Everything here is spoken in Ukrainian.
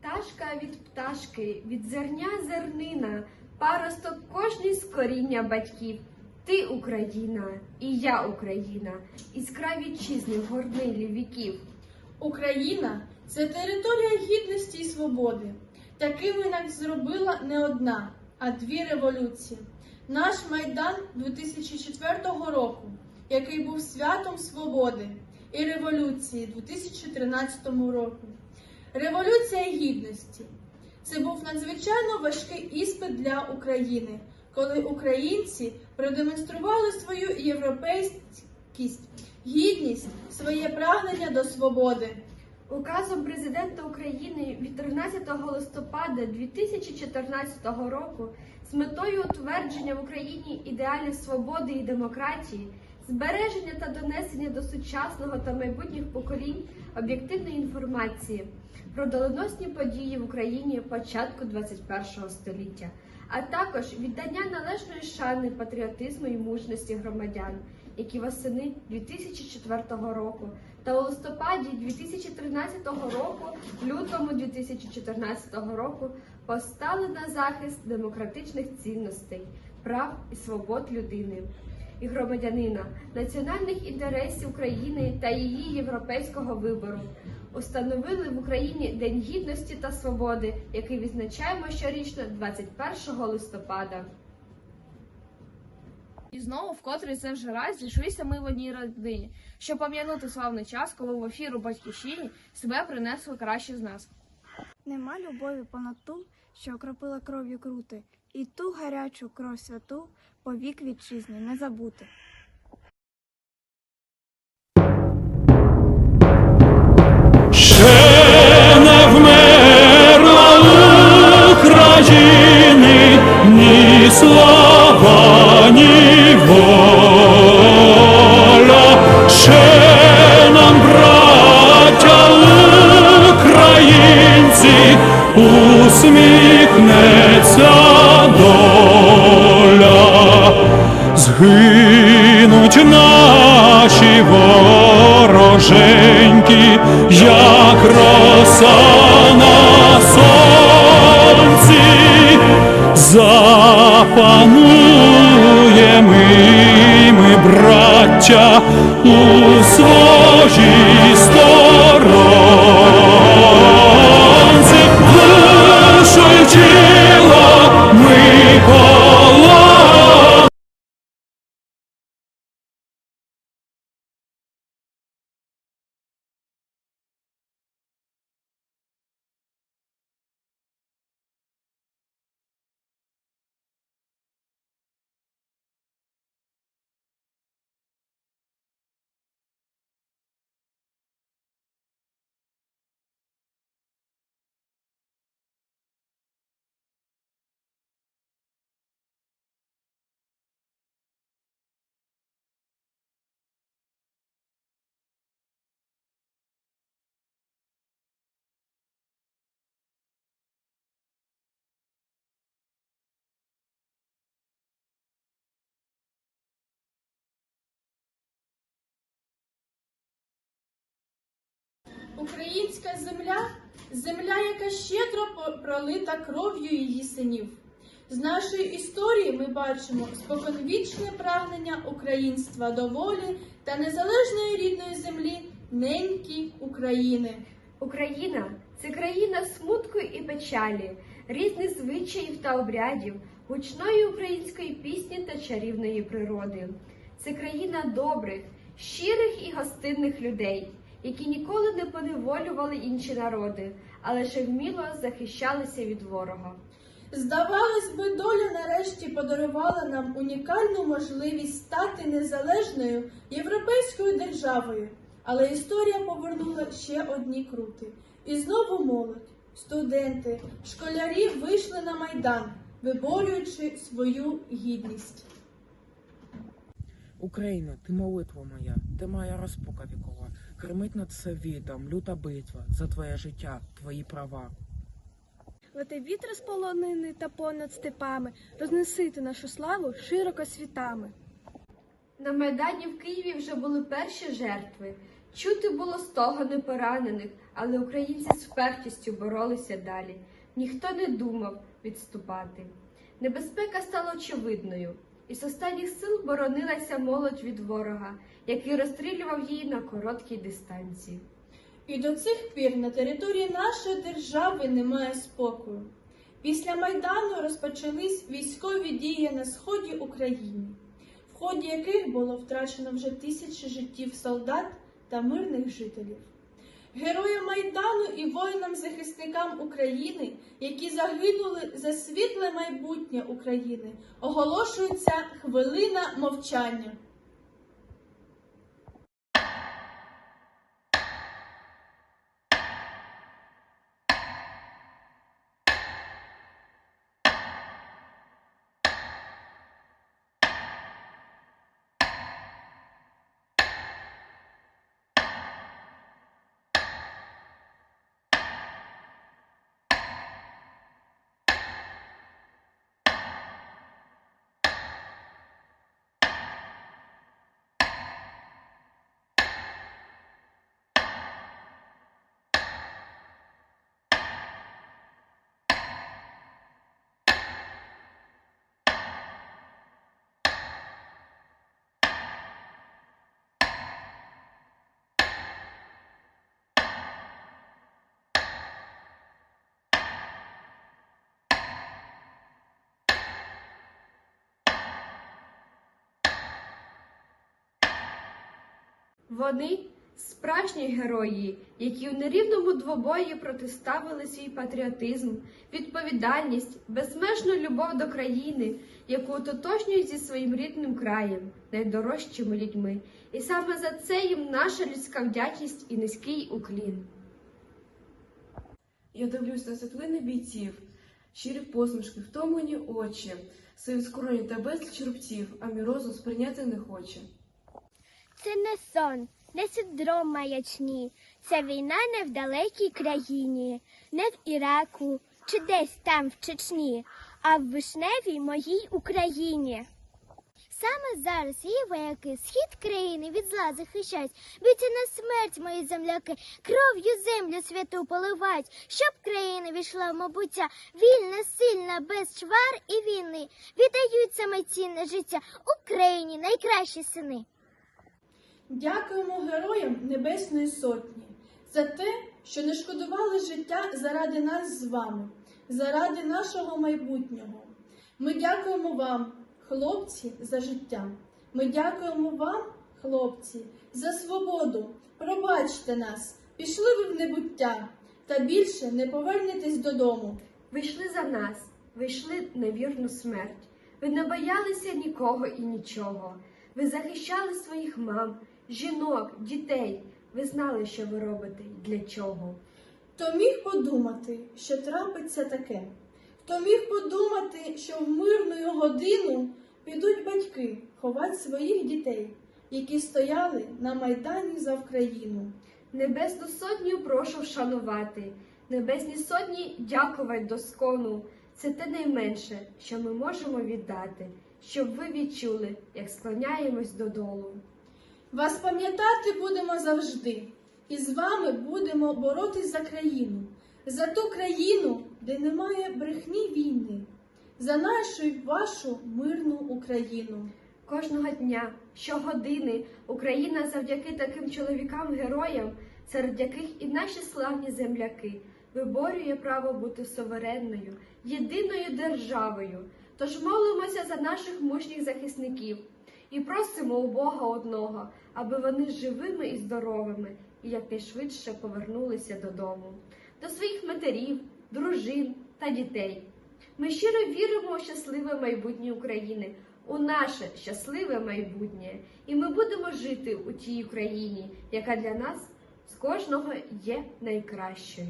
Пташка від пташки, від зерня зернина, паросток кожний з коріння батьків. Ти Україна, і я Україна, іскра вітчизни горнилі віків. Україна це територія гідності і свободи. Такими нас зробила не одна, а дві революції. Наш майдан 2004 року, який був святом свободи, і революції 2013 року. Революція гідності. Це був надзвичайно важкий іспит для України, коли українці продемонстрували свою європейськість, гідність, своє прагнення до свободи. Указом президента України від 13 листопада 2014 року з метою утвердження в Україні ідеалів свободи і демократії, збереження та донесення до сучасного та майбутніх поколінь об'єктивної інформації про доленосні події в Україні початку 21 століття, а також віддання належної шани патріотизму і мужності громадян, які восени 2004 року та у листопаді 2013 року, лютому 2014 року постали на захист демократичних цінностей, прав і свобод людини і громадянина, національних інтересів України та її європейського вибору. Установили в Україні День гідності та свободи, який відзначаємо щорічно 21 листопада. І знову вкотре це вже раз зійшлися ми в одній родині, щоб пам'ятати славний час, коли в ефіру батьківщині себе принесли кращі з нас. Нема любові понад ту, що окропила кров'ю крути, і ту гарячу кров святу повік вітчизні не забути. Згинуть наші вороженьки, як роса на сонці, запануємо ми, браття, у своїй сторонці, душу Українська земля земля, яка щедро пролита кров'ю її синів. З нашої історії ми бачимо споконвічне прагнення українства до волі та незалежної рідної землі неньки України. Україна це країна смутку і печалі, різних звичаїв та обрядів, гучної української пісні та чарівної природи. Це країна добрих, щирих і гостинних людей, які ніколи не поневолювали інші народи, а лише вміло захищалися від ворога. Здавалось би, доля нарешті подарувала нам унікальну можливість стати незалежною європейською державою. Але історія повернула ще одні крути. І знову молодь, студенти, школярі вийшли на майдан, виборюючи свою гідність. Україна, ти молитва моя, ти моя розпука вікова. Гримить над світом, люта битва за твоє життя, твої права. Лети вітер з полонини та понад степами, рознесити нашу славу широко світами. На Майдані в Києві вже були перші жертви. Чути було стогони поранених, але українці з впертістю боролися далі. Ніхто не думав відступати. Небезпека стала очевидною, і з останніх сил боронилася молодь від ворога, який розстрілював її на короткій дистанції. І до цих пір на території нашої держави немає спокою. Після Майдану розпочались військові дії на сході України, в ході яких було втрачено вже тисячі життів солдат та мирних жителів. Героям Майдану і воїнам-захисникам України, які загинули за світле майбутнє України, оголошується хвилина мовчання. Вони справжні герої, які у нерівному двобої протиставили свій патріотизм, відповідальність, безмежну любов до країни, яку ототожнюють зі своїм рідним краєм, найдорожчими людьми. І саме за це їм наша людська вдячність і низький уклін. Я дивлюсь на світлини бійців, щирі посмішки, втомлені очі, сиві скроні та безліч рубців, а мій розум сприйняти не хоче. Це не сон, не синдром маячні. Це війна не в далекій країні, не в Іраку чи десь там в Чечні, а в вишневій моїй Україні. Саме зараз її вояки схід країни від зла захищають, бійте на смерть, мої земляки, кров'ю землю святу поливають, щоб країна війшла в мабуття, вільна, сильна, без чвар і війни. Віддають саме цінне життя Україні найкращі сини. Дякуємо героям Небесної Сотні за те, що не шкодували життя заради нас з вами, заради нашого майбутнього. Ми дякуємо вам, хлопці, за життя. Ми дякуємо вам, хлопці, за свободу. Пробачте нас, пішли ви в небуття, та більше не повернетесь додому. Ви йшли за нас, ви йшли на вірну смерть. Ви не боялися нікого і нічого. Ви захищали своїх мам, жінок, дітей. Ви знали, що ви робите і для чого. Хто міг подумати, що трапиться таке? Хто міг подумати, що в мирну годину підуть батьки ховати своїх дітей, які стояли на майдані за Україну? Небесну сотню прошу вшанувати, небесні сотні дякувати доскону. Це те найменше, що ми можемо віддати, щоб ви відчули, як склоняємось додолу. Вас пам'ятати будемо завжди, і з вами будемо боротись за країну, за ту країну, де немає брехні війни, за нашу й вашу мирну Україну. Кожного дня, щогодини Україна завдяки таким чоловікам-героям, серед яких і наші славні земляки, виборює право бути суверенною, єдиною державою. Тож молимося за наших мужніх захисників і просимо у Бога одного, аби вони живими і здоровими і якнайшвидше повернулися додому, до своїх матерів, дружин та дітей. Ми щиро віримо у щасливе майбутнє України, у наше щасливе майбутнє, і ми будемо жити у тій Україні, яка для нас з кожного є найкращою.